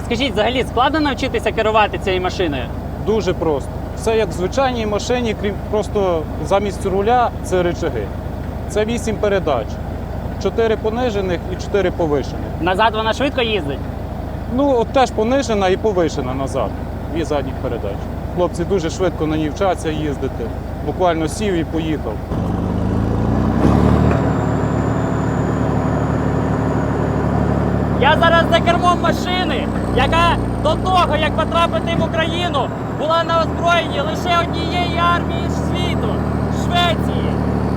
Розкажіть, взагалі складно навчитися керувати цією машиною? Дуже просто. Все як в звичайній машині, крім просто замість руля це рычаги. Це 8 передач. 4 понижених і 4 повишених. Назад вона швидко їздить. Ну, от теж понижена і повишена назад. Дві задніх передач. Хлопці дуже швидко на ній вчаться їздити. Буквально сів і поїхав. Я зараз за кермом машини, яка до того, як потрапити в Україну, була на озброєнні лише однієї армії світу Швеції.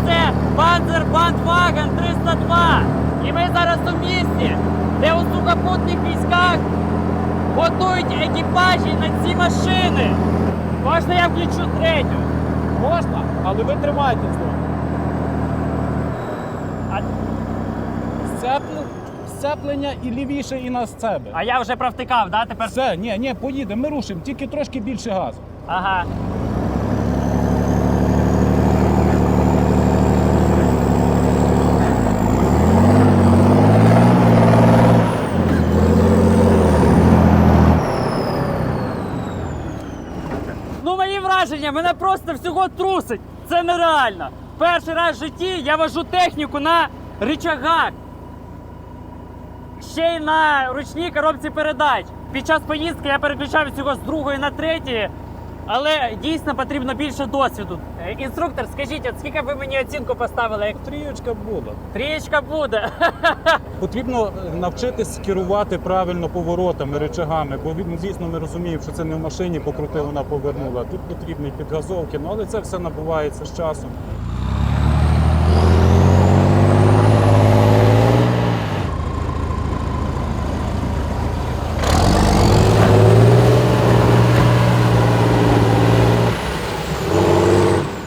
Це Panzerbandwagen 302. І ми зараз у місті, де у сухопутних військах готують екіпажі на ці машини. Можна я включу третю? Можна, але ви тримайтесь. А, Сцеплення і лівіше, і на себе. а я вже провтикав, да? Тепер. Все, ні, ні, поїдемо, ми рушимо, тільки трошки більше газу. Ага. Ну, мої враження, мене просто всього трусить. Це нереально. Перший раз в житті я вожу техніку на рычагах. Ще й на ручній коробці передач. Під час поїздки я переключав всього з другої на третє, але дійсно потрібно більше досвіду. Е, Інструктор, скажіть, от скільки ви мені оцінку поставили? Трієчка буде. трієчка буде. Потрібно е, навчитись керувати правильно поворотами, речагами, бо він дійсно не розумів, що це не в машині покрутив, вона повернула. Тут потрібні підгазовки, ну але це все набувається з часом.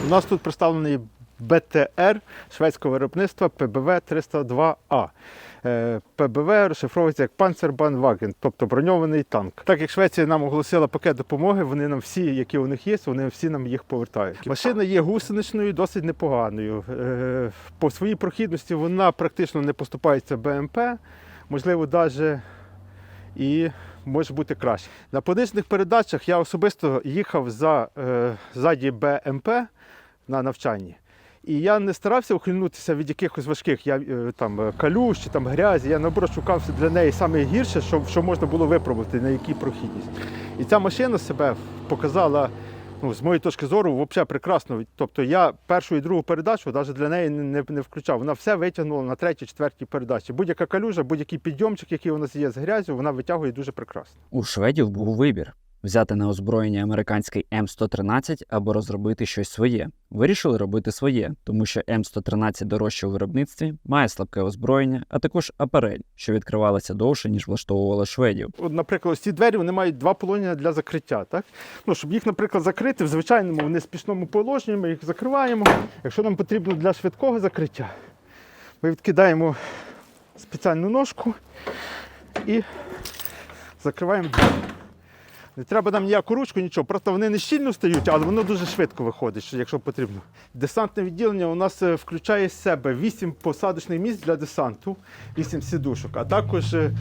У нас тут представлений БТР шведського виробництва ПБВ 302А. Е, ПБВ розшифровується як Panzerbandwagen, тобто броньований танк. Так як Швеція нам оголосила пакет допомоги, вони нам всі, які у них є, вони всі нам їх повертають. Машина є гусеничною, досить непоганою. Е, По своїй прохідності вона практично не поступається БМП, можливо, навіть і може бути краще. На понижених передачах я особисто їхав за е, ззаді БМП на навчанні. І я не старався ухильнутися від якихось важких я, е, там, е, калюш чи там, грязі. Я наоборот шукав для неї саме гірше, що, що можна було випробувати, на якій прохідність. І ця машина себе показала, ну, з моєї точки зору, взагалі прекрасно. Тобто я першу і другу передачу навіть для неї не, не, не включав. Вона все витягнула на третій, четвертій передачі. Будь-яка калюжа, будь-який підйомчик, який у нас є з грязю, вона витягує дуже прекрасно. У шведів був вибір взяти на озброєння американський М113 або розробити щось своє. Вирішили робити своє, тому що М113 дорожче у виробництві, має слабке озброєння, а також апарель, що відкривалася довше, ніж влаштовувала шведів. От, наприклад, ці двері вони мають два положення для закриття. Так? Ну, щоб їх, наприклад, закрити в звичайному неспішному положенні, ми їх закриваємо. Якщо нам потрібно для швидкого закриття, ми відкидаємо спеціальну ножку і закриваємо двері. Не треба нам ніяку ручку, нічого. Просто вони не щільно стають, але воно дуже швидко виходить, якщо потрібно. Десантне відділення у нас е, включає з себе 8 посадочних місць для десанту, 8 сідушок, а також е,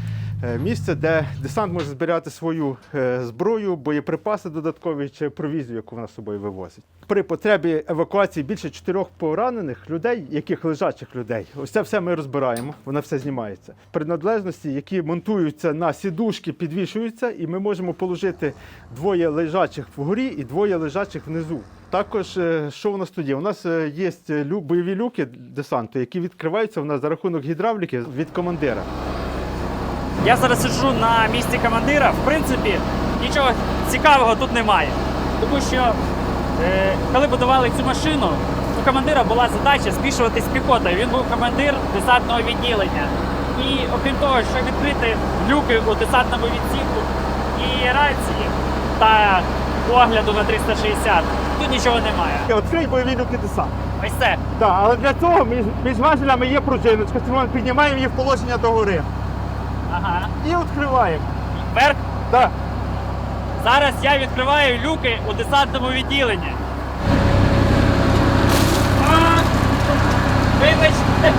місце, де десант може збирати свою е, зброю, боєприпаси додаткові чи провізію, яку вона з собою вивозить. При потребі евакуації більше чотирьох поранених людей, яких лежачих людей, ось це все ми розбираємо, воно все знімається. Принадлежності, які монтуються на сідушки, підвішуються, і ми можемо положити двоє лежачих вгорі і двоє лежачих внизу. Також, е, що у нас є? У нас е, є бойові люки десанту, які відкриваються у нас за рахунок гідравліки від командира. Я зараз сиджу на місці командира. В принципі, нічого цікавого тут немає. Тому що е, коли будували цю машину, у командира була задача збільшуватись піхотою. Він був командир десантного відділення. І окрім того, що відкрити люки у десантному відсіку і рації та огляду на 360, тут нічого немає. Відкрий бойові люки десант. Ось це. Так, але для цього між, між важелями є пружиночка, ми піднімаємо її в положення догори Ага. і відкриваємо. Вверх. Так. Зараз я відкриваю люки у десантному відділенні. А! Вибач.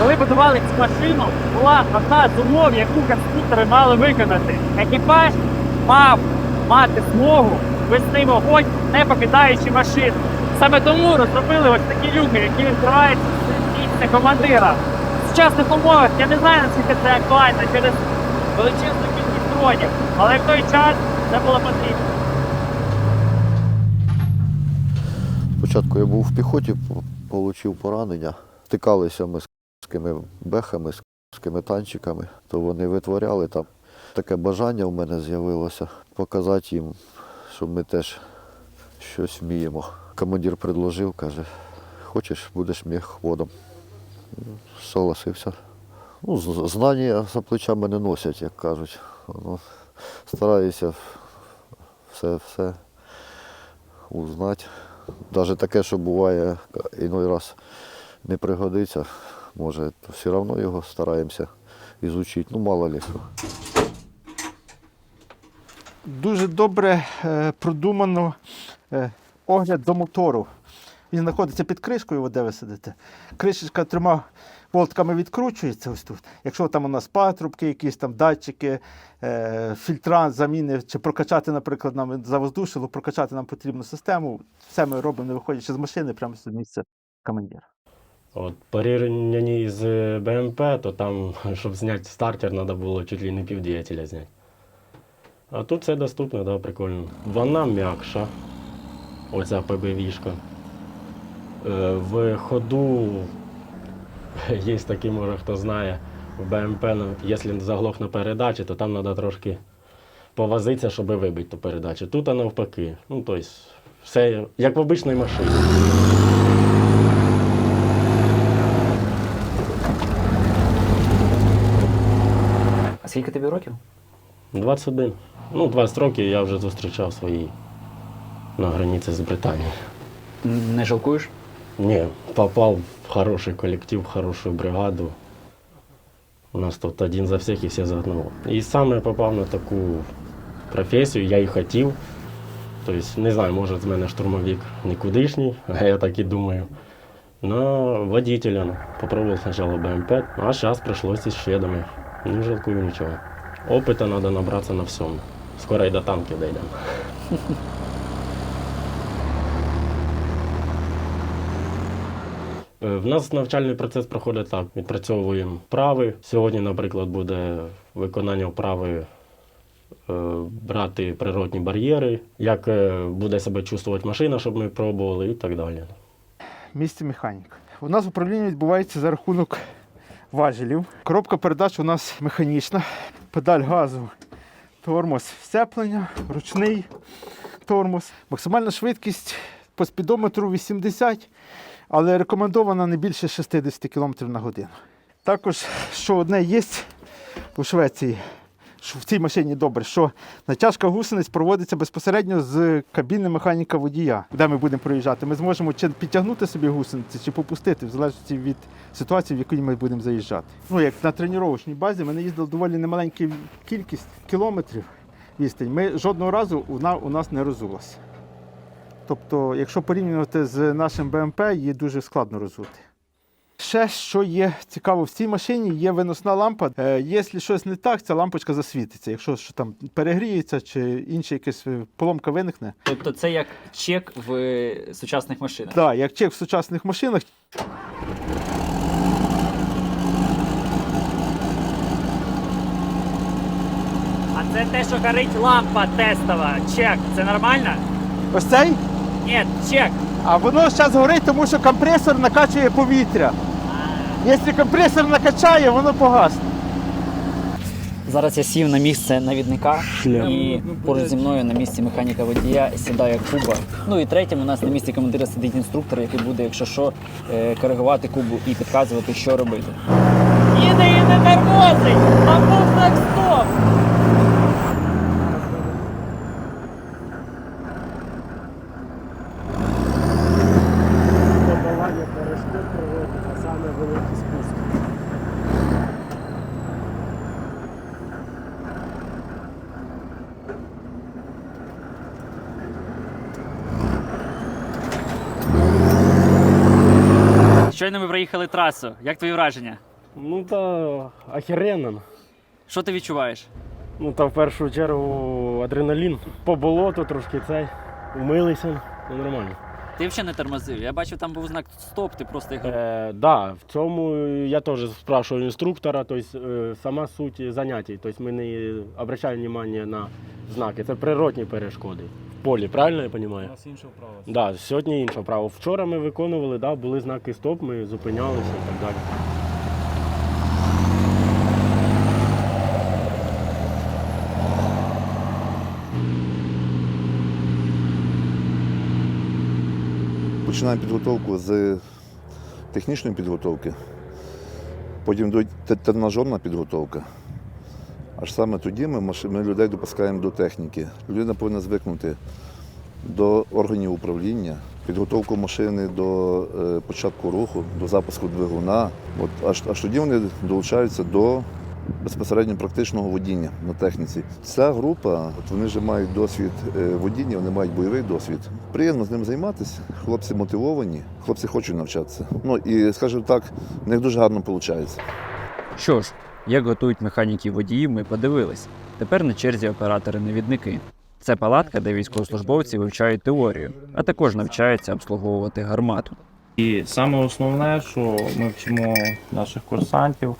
Коли будували цю машину, була одна з умов, яку конструктори мали виконати. Екіпаж мав мати змогу вести вогонь, не покидаючи машину. Саме тому розробили ось такі люки, які відкриваються з місця командира. Сучасних умовах я не знаю, наскільки це актуально через величезну кількість дронів, але в той час це було потрібно. Спочатку я був в піхоті, отримав поранення. Стикалися ми з кими бехами, з кими танчиками, то вони витворяли там. Таке бажання в мене з'явилося показати їм, що ми теж щось вміємо. Командир предложив, каже, хочеш, будеш міхводом. Согласився. Ну, знання за плечами не носять, як кажуть. Ну, стараюся все, все узнати. Навіть таке, що буває іной раз не пригодиться, може, то все одно його стараємося ізучити. Ну, мало ли. Дуже добре е, продумано е, огляд до мотору. Він знаходиться під кришкою, от де ви сидите. Кришечка трьома болтками відкручується ось тут. Якщо там у нас патрубки, якісь там датчики, е, фільтра, заміни, чи прокачати, наприклад, нам завоздушило, прокачати нам потрібну систему, все ми робимо, не виходячи з машини, прямо з місця командира. От порівнянні з БМП, то там, щоб зняти стартер, треба було чуть ли не півдіятеля зняти. А тут все доступно, да, прикольно. Вона м'якша, оця ПБВішка. Е, В ходу є такий, може хто знає, в БМП, ну, якщо заглох на передачі, то там треба трошки повозитися, щоб вибити ту передачу. Тут а навпаки. Ну, тобто, все як в обичній машині. А скільки тобі років? 21. Ну, 20 років я вже зустрічав свої на границі з Британією. Не жалкуєш? Ні, попав в хороший колектив, в хорошу бригаду. У нас тут один за всіх і всі за одного. І саме я попав на таку професію, я і хотів. Тобто, не знаю, може з мене штурмовик нікудишній, а я так і думаю. Но водителем попробував спочатку БМП, а зараз прийшлося з шведами. Не жалкую нічого. Опита треба набратися на всьому. Скоро і до танків дійдемо. В нас навчальний процес проходить так. Відпрацьовуємо вправи. Сьогодні, наприклад, буде виконання вправи е, брати природні бар'єри, як е, буде себе чувствувати машина, щоб ми пробували і так далі. місці механік. У нас управління відбувається за рахунок важелів. Коробка передач у нас механічна, педаль газу, тормоз сцеплення, ручний тормоз. Максимальна швидкість по спідометру 80, але рекомендована не більше 60 км на годину. Також, що одне є у Швеції, що в цій машині добре, що натяжка гусениць проводиться безпосередньо з кабіни механіка водія, де ми будемо проїжджати. Ми зможемо чи підтягнути собі гусениці, чи попустити, в залежності від ситуації, в яку ми будемо заїжджати. Ну, як на тренувальній базі, ми не їздили доволі немаленьку кількість кілометрів відстань. Ми жодного разу вона у нас не розулася. Тобто, якщо порівнювати з нашим БМП, її дуже складно розути. Ще що є цікаво в цій машині, є виносна лампа. Е, якщо щось не так, ця лампочка засвітиться. Якщо що там перегріється чи інша якась е, поломка виникне. Тобто це як чек в е, сучасних машинах. Так, як чек в сучасних машинах, А це те, що горить лампа тестова. Чек. Це нормально? ось цей, Ні, чек. а воно зараз горить, тому що компресор накачує повітря. Якщо компресор накачає, воно погасне. Зараз я сів на місце навідника і поруч зі мною на місці механіка водія сідає Куба. Ну і третім у нас на місці командира сидить інструктор, який буде, якщо що, е, коригувати Кубу і підказувати, що робити. Їде і не тормозить. Там був знак стоп. Подавання перешкод проводить, а саме великий спуск. Щойно ми проїхали трасу. Як твої враження? Ну та охеренно. Що ти відчуваєш? Ну та в першу чергу адреналін. По болоту трошки цей. Умилися. Ну нормально. Ти взагалі не тормозив. Я бачив, там був знак стоп, ти просто їх. Е, да, в цьому я теж спрашиваю інструктора, тобто е, сама суть заняття. Тобто ми не обращаємо увагу на знаки. Це природні перешкоди. В полі, правильно я розумію? нас інше вправо. Да, сьогодні інше право. Вчора ми виконували, да, були знаки стоп, ми зупинялися і так далі. Починаємо підготовку з технічної підготовки, потім йде тренажерна підготовка. Аж саме тоді ми, ми людей допускаємо до техніки. Людина повинна звикнути до органів управління, підготовку машини до е, початку руху, до запуску двигуна. От, аж, аж тоді вони долучаються до безпосередньо практичного водіння на техніці. Ця група, от вони вже мають досвід е, водіння, вони мають бойовий досвід. Приємно з ним займатися. Хлопці мотивовані, хлопці хочуть навчатися. Ну і скажімо так, в них дуже гарно виходить. Що ж, як готують механіків водіїв, ми подивились. Тепер на черзі оператори-навідники. Це палатка, де військовослужбовці вивчають теорію, а також навчаються обслуговувати гармату. І саме основне, що ми вчимо наших курсантів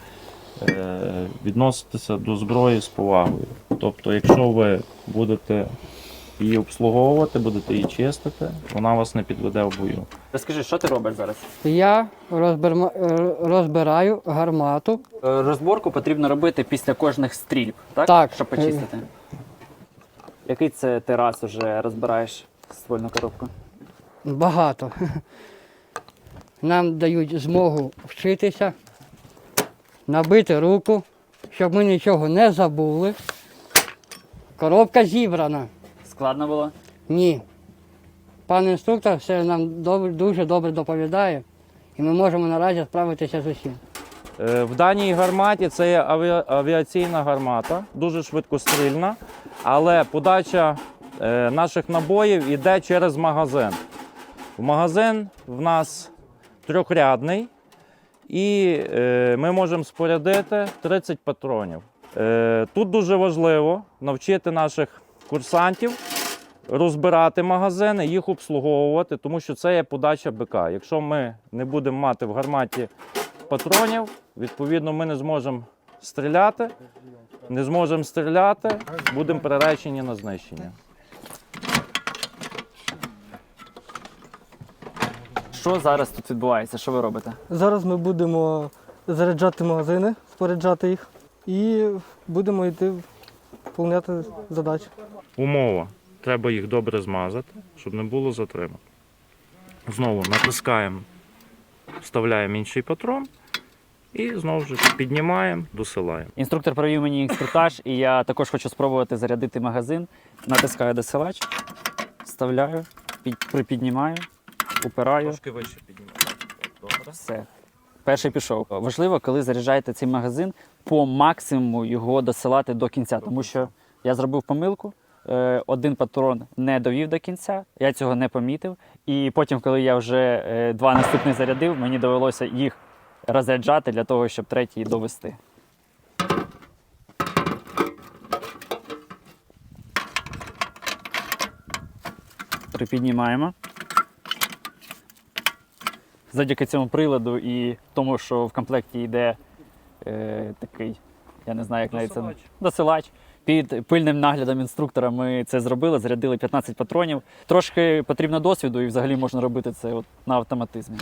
відноситися до зброї з повагою. Тобто, якщо ви будете її обслуговувати, будете її чистити, вона вас не підведе в бою. Розкажи, що ти робиш зараз? Я розберма- е, розбираю гармату. Е, Розборку потрібно робити після кожних стрільб, так? Так. Щоб почистити. Який це ти раз вже розбираєш ствольну коробку? Багато. Нам дають змогу вчитися, набити руку, щоб ми нічого не забули. Коробка зібрана. Складно було? Ні. Пан інструктор все нам добре, дуже добре доповідає, і ми можемо наразі справитися з усім. Е, В даній гарматі це є авіа- авіаційна гармата, дуже швидкострільна, але подача е, наших набоїв йде через магазин. В магазин в нас трьохрядний, і е, ми можемо спорядити 30 патронів. Е, Тут дуже важливо навчити наших курсантів розбирати магазини, їх обслуговувати, тому що це є подача БК. Якщо ми не будемо мати в гарматі патронів, відповідно, ми не зможемо стріляти. Не зможемо стріляти, будемо приречені на знищення. Що зараз тут відбувається? Що ви робите? Зараз ми будемо заряджати магазини, споряджати їх і будемо йти виконувати задачі. Умова. Треба їх добре змазати, щоб не було затримок. Знову натискаємо, вставляємо інший патрон і знову ж піднімаємо, досилаємо. Інструктор провів мені інструктаж, і я також хочу спробувати зарядити магазин. Натискаю досилач, вставляю, під, припіднімаю, упираю. Трошки вище. Добре. Все. Перший пішов. Важливо, коли заряджаєте цей магазин, по максимуму його досилати до кінця, тому що я зробив помилку. е, Один патрон не довів до кінця, я цього не помітив. І потім, коли я вже е, два наступних зарядив, мені довелося їх розряджати для того, щоб третій довести. Припіднімаємо. Завдяки цьому приладу і тому, що в комплекті йде е, такий, я не знаю, як навіть це Досилач. Під пильним наглядом інструктора ми це зробили, зарядили 15 патронів. Трошки потрібно досвіду і взагалі можна робити це от на автоматизмі.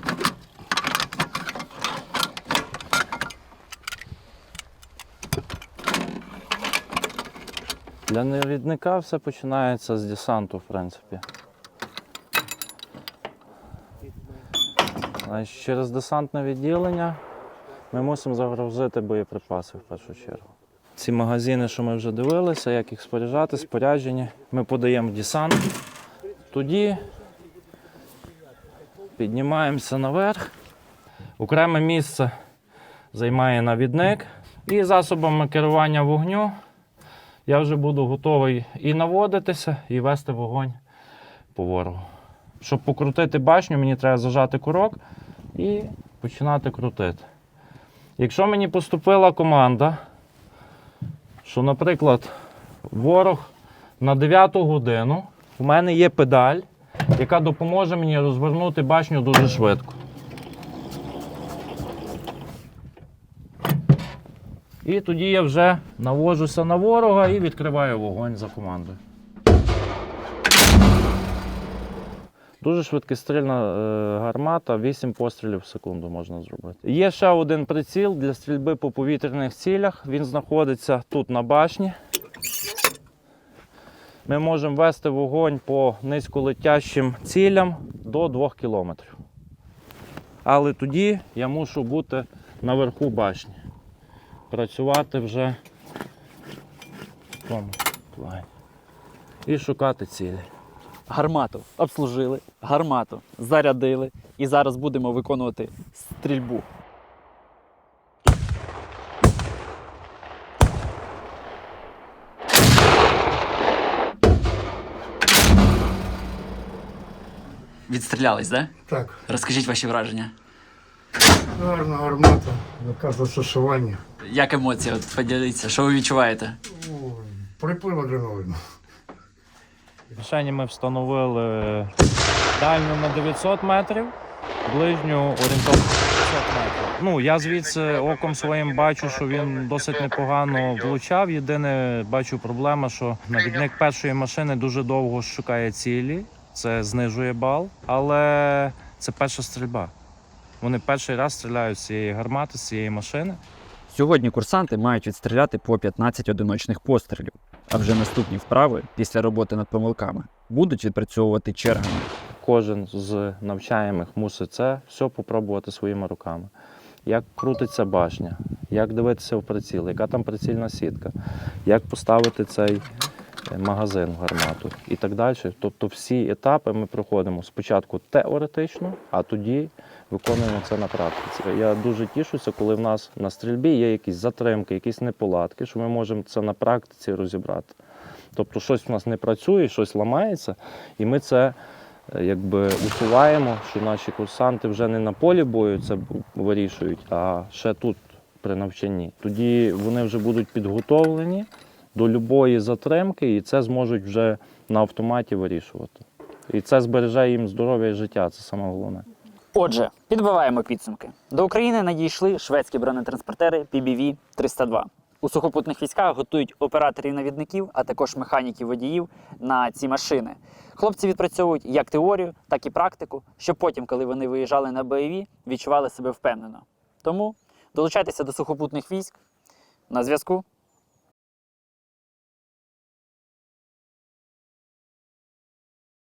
Для навідника все починається з десанту, в принципі. Значить, через десантне відділення ми мусимо загрузити боєприпаси в першу чергу. Ці магазини, що ми вже дивилися, як їх споряджати, споряджені, ми подаємо в десант. Тоді піднімаємося наверх. Окреме місце займає навідник. І засобами керування вогню я вже буду готовий і наводитися, і вести вогонь по ворогу. Щоб покрутити башню, мені треба зажати курок і починати крутити. Якщо мені поступила команда, що, наприклад, ворог на 9 годину, у мене є педаль, яка допоможе мені розвернути башню дуже швидко. І тоді я вже навожуся на ворога і відкриваю вогонь за командою. Дуже швидкострільна е, гармата, 8 пострілів в секунду можна зробити. Є ще один приціл для стрільби по повітряних цілях. Він знаходиться тут на башні. Ми можемо вести вогонь по низьколетящим цілям до 2 кілометрів. Але тоді я мушу бути наверху башні. Працювати вже в тому плані. І шукати цілі. Гармату обслужили, гармату зарядили і зараз будемо виконувати стрільбу. Відстрілялись, так? Так, Розкажіть ваші враження. гарна гармата, наказ застосування. Як емоції? От поділіться, що ви відчуваєте? Приплив адреналіну. Мішені ми встановили дальню на 900 метрів, ближню орієнтовно 500 метрів. Ну, я звідси оком своїм бачу, що він досить непогано влучав. Єдине, бачу проблема, що навідник першої машини дуже довго шукає цілі, це знижує бал, але це перша стрільба. Вони перший раз стріляють з цієї гармати, з цієї машини. Сьогодні курсанти мають відстріляти по 15 одиночних пострілів, а вже наступні вправи після роботи над помилками будуть відпрацьовувати чергами. Кожен з навчаємих мусить це все попробувати своїми руками. Як крутиться башня, як дивитися в приціл, яка там прицільна сітка, як поставити цей магазин гармату і так далі. Тобто всі етапи ми проходимо спочатку теоретично, а тоді виконуємо це на практиці. Я дуже тішуся, коли в нас на стрільбі є якісь затримки, якісь неполадки, що ми можемо це на практиці розібрати. Тобто щось в нас не працює, щось ламається, і ми це е, якби усуваємо, що наші курсанти вже не на полі бою це вирішують, а ще тут при навчанні. Тоді вони вже будуть підготовлені до любої затримки, і це зможуть вже на автоматі вирішувати. І це збереже їм здоров'я і життя, це саме головне. Отже, підбиваємо підсумки. До України надійшли шведські бронетранспортери PBV-302. У сухопутних військах готують операторів-навідників, а також механіків-водіїв на ці машини. Хлопці відпрацьовують як теорію, так і практику, щоб потім, коли вони виїжджали на бойові, відчували себе впевнено. Тому долучайтеся до сухопутних військ на зв'язку.